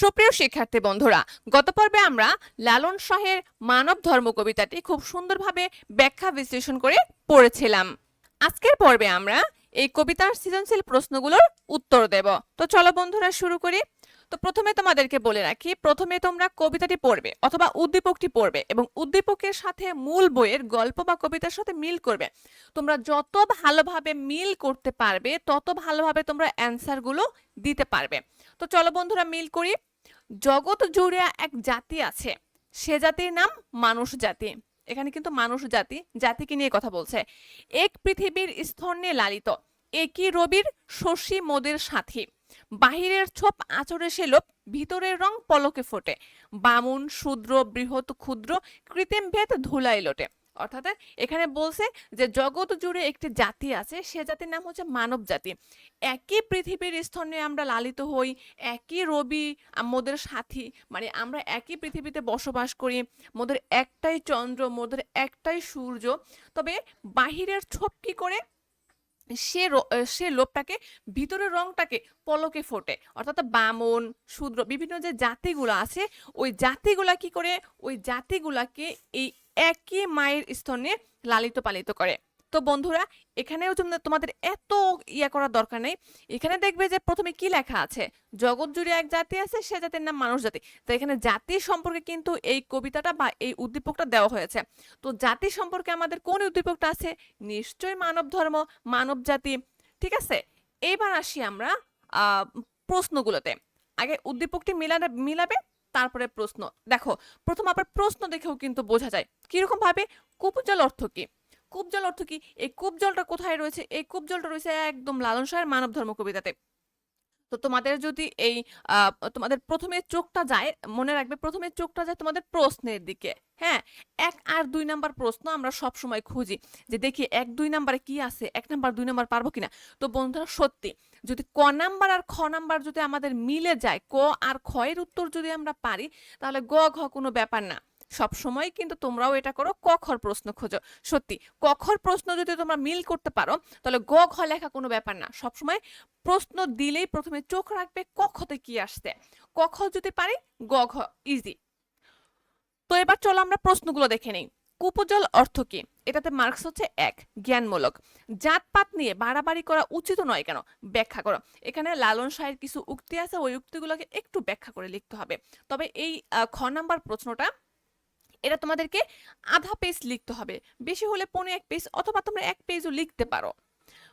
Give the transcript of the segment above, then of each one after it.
সুপ্রিয় শিক্ষার্থী বন্ধুরা, গত পর্বে আমরা লালন শাহের মানব ধর্ম কবিতাটি খুব সুন্দরভাবে ব্যাখ্যা বিশ্লেষণ করে পড়েছিলাম। আজকের পর্বে আমরা এই কবিতার সৃজনশীল প্রশ্নগুলোর উত্তর দেব। তো চলো বন্ধুরা, শুরু করি। তো প্রথমে তোমাদেরকে বলে রাখি, প্রথমে তোমরা কবিতাটি পড়বে অথবা উদ্দীপকটি পড়বে এবং উদ্দীপকের সাথে মূল বইয়ের গল্প বা কবিতার সাথে মিল করবে। তোমরা যত ভালোভাবে মিল করতে পারবে, তত ভালোভাবে তোমরা অ্যান্সারগুলো দিতে পারবে। তো চলো বন্ধুরা, মিল করি। জগৎ জুড়ে এক জাতি আছে। সে জাতির নাম মানুষ জাতি। এখানে কিন্তু মানুষ জাতি, জাতিকে নিয়ে কথা বলছে। এক পৃথিবীর স্তন্যে লালিত। একই রবির শশী মোদের সাথী। বাহিরের ছোপ আচরে সে লোপ ভিতরের রং পলকে ফোটে। বামুন, শূদ্র, বৃহৎ, ক্ষুদ্র, কৃত্রিম ভেদ ধুলাই লোটে। অর্থাৎ এখানে বলছে যে জগৎ জুড়ে একটি জাতি আছে, সে জাতির নাম হচ্ছে মানব জাতি। একই পৃথিবীর স্তনে আমরা লালিত হই, একই রবি মোদের সাথী মানে আমরা একই পৃথিবীতে বসবাস করি, মোদের একটাই চন্দ্র, মোদের একটাই সূর্য। তবে বাহিরের ছোপ কি করে? সে সে লোকটাকে ভিতরের রংটাকে পলকে ফোটে। অর্থাৎ বামন, শূদ্র, বিভিন্ন যে জাতিগুলো আছে, ওই জাতিগুলা কি করে? ওই জাতিগুলাকে এই একই মায়ের স্তনে লালিত পালিত করে। তো বন্ধুরা, এখানেও তোমাদের এত ইয়া করার দরকার নেই। এখানে দেখবে যে প্রথমে কি লেখা আছে? জগৎ জুড়ে এক জাতি আছে, সে জাতির নাম মানুষ জাতি। তো এখানে জাতি সম্পর্কে কিন্তু এই কবিতাটা বা এই উদ্দীপকটা দেওয়া হয়েছে। তো জাতি সম্পর্কে আমাদের কোন উদ্দীপকটা আছে? নিশ্চয়ই মানব ধর্ম, মানব জাতি। ঠিক আছে? এইবার আসি আমরা প্রশ্নগুলোতে। আগে উদ্দীপকটি মিলাবে মিলাবে তারপরে প্রশ্ন। দেখো, প্রথম আবার প্রশ্ন দেখেও কিন্তু বোঝা যায়। কীরকম ভাবে? কূপজল অর্থ কি? কূপজল অর্থ কি? এই কূপ জলটা কোথায় রয়েছে? এই কূপ জলটা রয়েছে একদম লালন শাহের মানব ধর্ম কবিতাতে। তো তোমাদের যদি এই তোমাদের প্রথমে চোখটা যায়, মনে রাখবে, প্রথমে চোখটা যায় তোমাদের প্রশ্নের দিকে। হ্যাঁ এক আর দুই নাম্বার প্রশ্ন আমরা সব সময় খুঁজি যে দেখি এক দুই নাম্বারে কি আছে, এক নাম্বার, দুই নাম্বার পারব কিনা। তো বন্ধুরা, সত্যি যদি ক নাম্বার আর খ নাম্বার যদি আমাদের মিলে যায়, ক আর খ এর উত্তর যদি আমরা পারি, তাহলে গ, ঘ কোনো ব্যাপার না। সব সময় কিন্তু তোমরাও এটা করো, ক খর প্রশ্ন খোঁজো। সত্যি ক খর প্রশ্ন যদি তোমরা মিল করতে পারো, তাহলে গ, ঘ লেখা কোনো ব্যাপার না। সবসময় প্রশ্ন দিলেই প্রথমে চোখ রাখবে ক খতে কি আসছে। ক, খ যদি পারি, গ, ঘ ইজি তো এবার চলো আমরা প্রশ্নগুলো দেখে নেই। কুপজল অর্থ কি? এটাতে মার্কস হচ্ছে এক, জ্ঞানমূলক। জাতপাত নিয়ে বাড়াবাড়ি করা উচিত নয় কেন? ব্যাখ্যা করো। এখানে লালন শাহের কিছু উক্তি আছে, ওই উক্তিগুলোকে একটু ব্যাখ্যা করে লিখতে হবে। তবে এই খ নাম্বার প্রশ্নটা, এটা তোমাদেরকে আধা পেজ লিখতে হবে। বেশি হলে পনেরো এক পেজ অথবা তোমরা এক পেজও লিখতে পারো।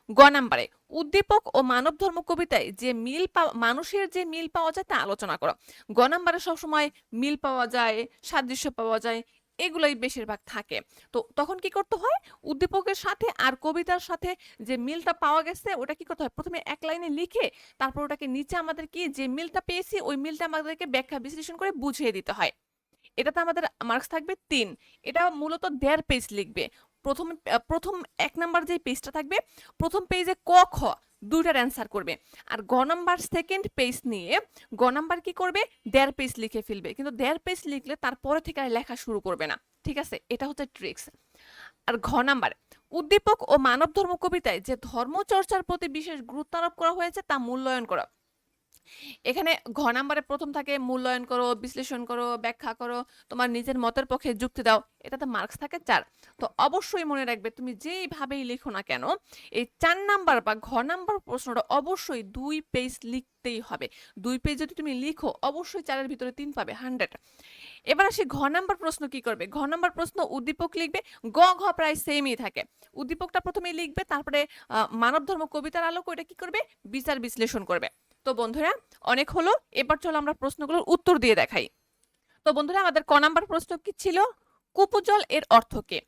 গ নাম্বারে, উদ্দীপক ও মানব ধর্ম কবিতায় যে মিল পাওয়া মানুষের যে মিল পাওয়া যায় তা আলোচনা করো। গ নাম্বারে সবসময় মিল পাওয়া যায়, সাদৃশ্য পাওয়া যায়, এগুলোই বেশিরভাগ থাকে। তো তখন কি করতে হয়? উদ্দীপকের সাথে আর কবিতার সাথে যে মিলটা পাওয়া গেছে, ওটা কি করতে হয়? প্রথমে এক লাইনে লিখে তারপর ওটাকে নিচে আমাদের কি যে মিলটা পেয়েছি, ওই মিলটা আমাদেরকে ব্যাখ্যা বিশ্লেষণ করে বুঝিয়ে দিতে হয়। এটাতে আমাদের মার্কস থাকবে তিন। এটা মূলত দেড় পেজ লিখবে। প্রথম প্রথম এক নাম্বার যে পেজটা থাকবে, প্রথম পেজে ক, খ দুইটার অ্যান্সার করবে। আর গ নাম্বার সেকেন্ড পেজ নিয়ে গ নাম্বার কি করবে? দেড় পেজ লিখে ফেলবে। কিন্তু দেড় পেজ লিখলে তারপরে থেকে আর লেখা শুরু করবে না। ঠিক আছে? এটা হচ্ছে ট্রিক্স আর ঘ নাম্বার, উদ্দীপক ও মানব ধর্ম কবিতায় যে ধর্মচর্চার প্রতি বিশেষ গুরুত্ব আরোপ করা হয়েছে তা মূল্যায়ন করা। এখানে ঘ নাম্বারে প্রথম থাকে মূল্যায়ন করো, বিশ্লেষণ করো, ব্যাখ্যা করো, তোমার নিজের মতের পক্ষে যুক্তি দাও, এটাতে মার্কস থাকে চার। তো অবশ্যই মনে রাখবে তুমি যেইভাবেই লিখো না কেন, এই চার নাম্বার বা ঘ নাম্বার প্রশ্নটা অবশ্যই দুই পেজ লিখতেই হবে। দুই পেজ যদি তুমি লিখো, অবশ্যই চারের ভিতরে তিন পাবে হান্ড্রেড এবার আসি ঘ নাম্বার প্রশ্ন কি করবে? ঘ নাম্বার প্রশ্ন উদ্দীপক লিখবে, গ, ঘ প্রায় সেমই থাকে। উদ্দীপকটা প্রথমে লিখবে, তারপরে মানব ধর্ম কবিতার আলোকে ওটা কি করবে? বিচার বিশ্লেষণ করবে। তো বন্ধুরা, অনেক হলো। এবার চলো আমরা প্রশ্নগুলোর উত্তর দিয়ে দেখাই। তো বন্ধুরা, আমাদের ক নাম্বার প্রশ্ন কি ছিল? কুপজল এর অর্থ কি?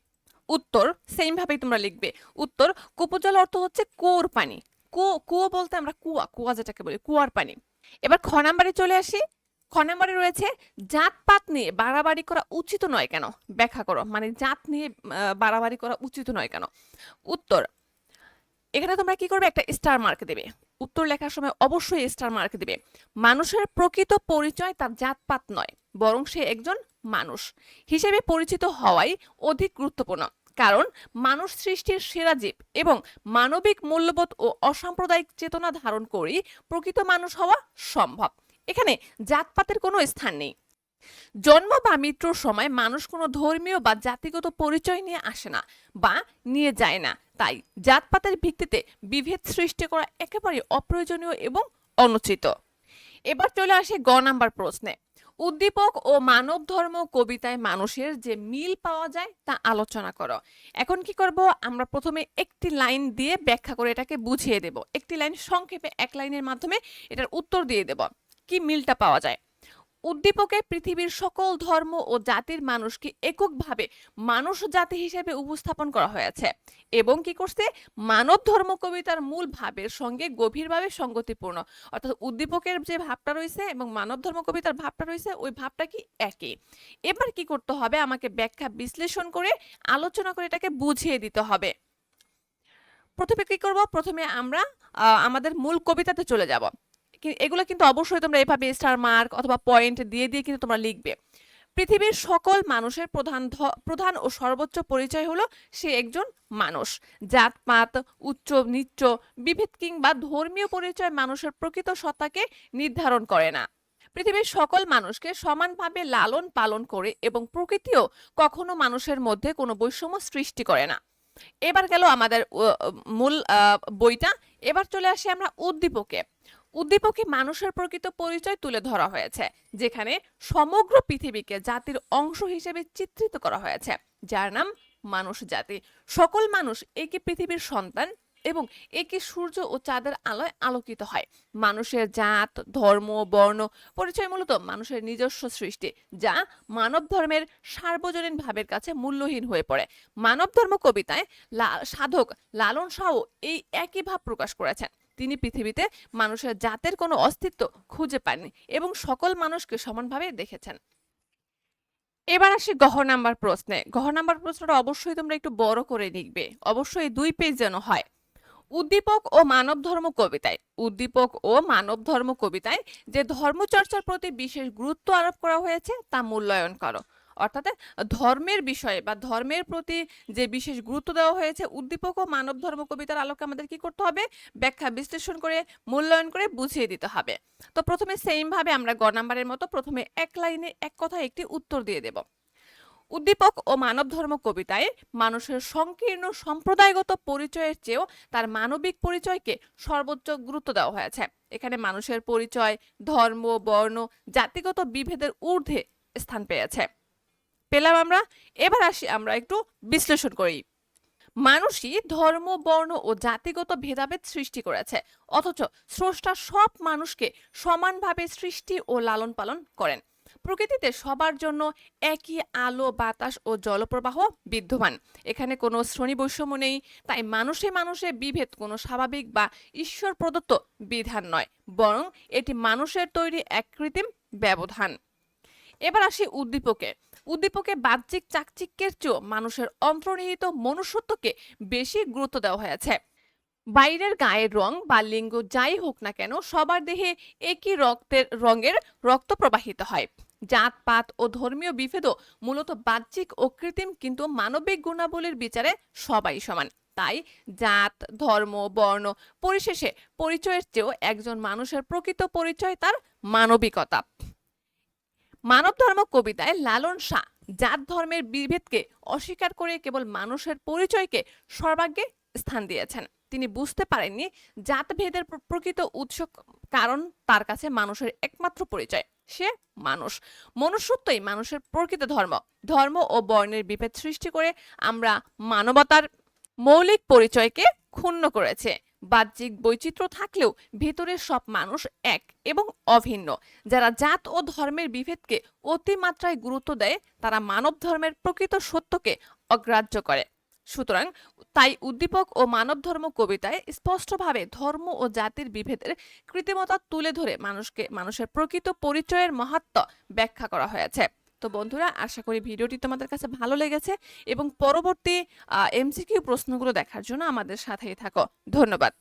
উত্তর সেম ভাবেই তোমরা লিখবে। উত্তর, কুপজল অর্থ হচ্ছে কুয়োর পানি। কুয়ো কুয়ো বলতে আমরা কুয়া কুয়া যেটাকে বলি, কুয়ার পানি। এবার খ নাম্বারে চলে আসি। খ নাম্বারে রয়েছে, জাতপাত নিয়ে বাড়াবাড়ি করা উচিত নয় কেন? ব্যাখ্যা করো মানে জাত নিয়ে বাড়াবাড়ি করা উচিত নয় কেন? উত্তর, এখানে তোমরা কি করবে? একটা স্টার মার্ক দেবে। উত্তর লেখার সময় অবশ্যই স্টার মার্ক দেবে। মানুষের প্রকৃত পরিচয় তার জাতপাত নয়, বরং সে একজন মানুষ। হিসেবে পরিচিত হওয়াই অধিক গুরুত্বপূর্ণ, কারণ মানুষ সৃষ্টির সেরা জীব এবং মানবিক মূল্যবোধ ও অসাম্প্রদায়িক চেতনা ধারণ করেই প্রকৃত মানুষ হওয়া সম্ভব। এখানে জাতপাতের কোনো স্থান নেই। জন্ম বা মৃত্যুর সময় মানুষ কোনো ধর্মীয় বা জাতিগত পরিচয় নিয়ে আসে না বা নিয়ে যায় না। তাই জাতপাতের ভিত্তিতে বিভেদ সৃষ্টি করা একেবারে অপ্রয়োজনীয় এবং অনুচিত। এবার চলে আসে গ নাম্বার প্রশ্নে। উদ্দীপক ও মানব ধর্ম কবিতায় মানুষের যে মিল পাওয়া যায় তা আলোচনা করো। এখন কি করব? আমরা প্রথমে একটি লাইন দিয়ে ব্যাখ্যা করে এটাকে বুঝিয়ে দেব। একটি লাইন সংক্ষেপে এক লাইনের মাধ্যমে এটার উত্তর দিয়ে দেব। কি মিলটা পাওয়া যায়? উদ্দীপকে পৃথিবীর সকল ধর্ম ও জাতির মানুষকে এককভাবে মানুষ জাতি হিসেবে উপস্থাপন করা হয়েছে এবং কি করছে? মানব ধর্ম কবিতার মূল ভাবের সঙ্গে গভীরভাবে সঙ্গতিপূর্ণ। অর্থাৎ উদ্দীপকের যে ভাবটা রয়েছে এবং মানব ধর্ম কবিতার ভাবটা রয়েছে, ওই ভাবটা কি একই? এবার কি করতে হবে? আমাকে ব্যাখ্যা বিশ্লেষণ করে, আলোচনা করে এটাকে বুঝিয়ে দিতে হবে। প্রথমে কি করব? প্রথমে আমরা আমাদের মূল কবিতাতে চলে যাব। এগুলো কিন্তু অবশ্যই তোমরা এভাবে স্টার মার্ক অথবা পয়েন্ট দিয়ে দিয়ে কিন্তু তোমরা লিখবে। পৃথিবীর সকল মানুষের প্রধান প্রধান ও সর্বোচ্চ পরিচয় হলো সে একজন মানুষ। জাতপাত উচ্চ, নিচ্চ, বিভেদ কিংবা ধর্মীয় পরিচয় মানুষের প্রকৃত সত্তাকে নির্ধারণ করে না। পৃথিবীর সকল মানুষকে সমানভাবে লালন পালন করে এবং প্রকৃতিও কখনো মানুষের মধ্যে কোনো বৈষম্য সৃষ্টি করে না। এবার গেল আমাদের মূল বইটা। এবার চলে আসি আমরা উদ্দীপকে। উদ্দীপকে মানুষের প্রকৃত পরিচয় তুলে ধরা হয়েছে, যেখানে সমগ্র পৃথিবীকে জাতির অংশ হিসেবে চিত্রিত করা হয়েছে, যার নাম মানুষ জাতি। সকল মানুষ একই পৃথিবীর সন্তান এবং একই সূর্য ও চাঁদের আলোয় আলোকিত হয়। মানুষের জাত, ধর্ম, বর্ণ পরিচয় মূলত মানুষের নিজস্ব সৃষ্টি, যা মানব ধর্মের সার্বজনীন ভাবের কাছে মূল্যহীন হয়ে পড়ে। মানব ধর্ম কবিতায় সাধক লালন শাহ এই একই ভাব প্রকাশ করেছেন। তিনি পৃথিবীতে মানুষের জাতের কোনো অস্তিত্ব খুঁজে পাননি এবং সকল মানুষকে সমানভাবে দেখেছেন। এবার আসি গহ নাম্বার প্রশ্নে। গহ নাম্বার প্রশ্নটা অবশ্যই তোমরা একটু বড় করে লিখবে। অবশ্যই দুই পেজ যেন হয়। উদ্দীপক ও মানব ধর্ম কবিতায়। উদ্দীপক ও মানব ধর্ম কবিতায় যে ধর্মচর্চার প্রতি বিশেষ গুরুত্ব আরোপ করা হয়েছে তা মূল্যায়ন করো। অর্থাৎ ধর্মের বিষয়ে বা ধর্মের প্রতি যে বিশেষ গুরুত্ব দেওয়া হয়েছে, উদ্দীপক ও মানব ধর্ম কবিতার আলোকে আমাদের কি করতে হবে? ব্যাখ্যা, বিশ্লেষণ করে, মূল্যায়ন করে বুঝিয়ে দিতে হবে। তো প্রথমে সেম ভাবে আমরা গ নাম্বারের মতো প্রথমে এক লাইনে, এক কথায় একটি উত্তর দিয়ে দেব। উদ্দীপক ও মানব ধর্ম কবিতায় মানুষের সংকীর্ণ সম্প্রদায়গত পরিচয়ের চেয়েও তার মানবিক পরিচয়কে সর্বোচ্চ গুরুত্ব দেওয়া হয়েছে। এখানে মানুষের পরিচয়, ধর্ম, বর্ণ, জাতিগত বিভেদের ঊর্ধ্বে স্থান পেয়েছে। পেলাম আমরা। এবার আসি আমরা একটু বিশ্লেষণ করি। মানুষই ধর্ম, বর্ণ ও জাতিগত ভেদাভেদ সৃষ্টি করেছে। অথচ স্রষ্টা সব মানুষকে সমানভাবে সৃষ্টি ও লালন পালন করেন। প্রকৃতিতে সবার জন্য একই আলো, বাতাস ও জলপ্রবাহ বিদ্যমান। এখানে কোনো শ্রেণি বৈষম্য নেই। তাই মানুষে মানুষে বিভেদ কোনো স্বাভাবিক বা ঈশ্বর প্রদত্ত বিধান নয়। বরং এটি মানুষের তৈরি এক কৃত্রিম ব্যবধান। এবার আসি উদ্দীপকে উদ্দীপকে বাহ্যিক চাকচিক্যের চেয়েও মানুষের অন্তর্নিহিত মনুষ্যত্বকে বেশি গুরুত্ব দেওয়া হয়েছে। বাইরের গায়ের রং বা লিঙ্গ যাই হোক না কেন সবার দেহে একই রক্তের রঙের রক্ত প্রবাহিত হয়। জাতপাত ও ধর্মীয় বিভেদও মূলত বাহ্যিক ও কৃত্রিম কিন্তু মানবিক গুণাবলীর বিচারে সবাই সমান। তাই জাত, ধর্ম, বর্ণ পরিশেষে পরিচয়ের চেয়েও একজন মানুষের প্রকৃত পরিচয় তার মানবিকতা। মানব ধর্ম কবিতায় লালন শাহ জাত ধর্মের বিভেদকে অস্বীকার করে কেবল মানুষের পরিচয়কে সর্বাগ্যে স্থান দিয়েছেন। তিনি বুঝতে পারেননি জাতভেদের প্র- প্রকৃত উৎস কারণ তার কাছে মানুষের একমাত্র পরিচয়। সে মানুষ। মনুষ্যত্বই মানুষের প্রকৃত ধর্ম। ধর্ম ও বর্ণের বিভেদ সৃষ্টি করে আমরা মানবতার মৌলিক পরিচয়কে ক্ষুণ্ণ করেছে। বাহ্যিক বৈচিত্র্য থাকলেও ভেতরের সব মানুষ এক এবং অভিন্ন। যারা জাত ও ধর্মের বিভেদকে অতিমাত্রায় গুরুত্ব দেয়, তারা মানব ধর্মের প্রকৃত সত্যকে অগ্রাহ্য করে। সুতরাং তাই উদ্দীপক ও মানব ধর্ম কবিতায় স্পষ্টভাবে ধর্ম ও জাতির বিভেদের কৃত্রিমতা তুলে ধরে মানুষকে, মানুষের প্রকৃত পরিচয়ের মাহাত্ম ব্যাখ্যা করা হয়েছে। তো বন্ধুরা, আশা করি ভিডিওটি তোমাদের কাছে ভালো লেগেছে এবং পরবর্তী এমসিকিউ প্রশ্নগুলো দেখার জন্য আমাদের সাথেই থাকো। ধন্যবাদ।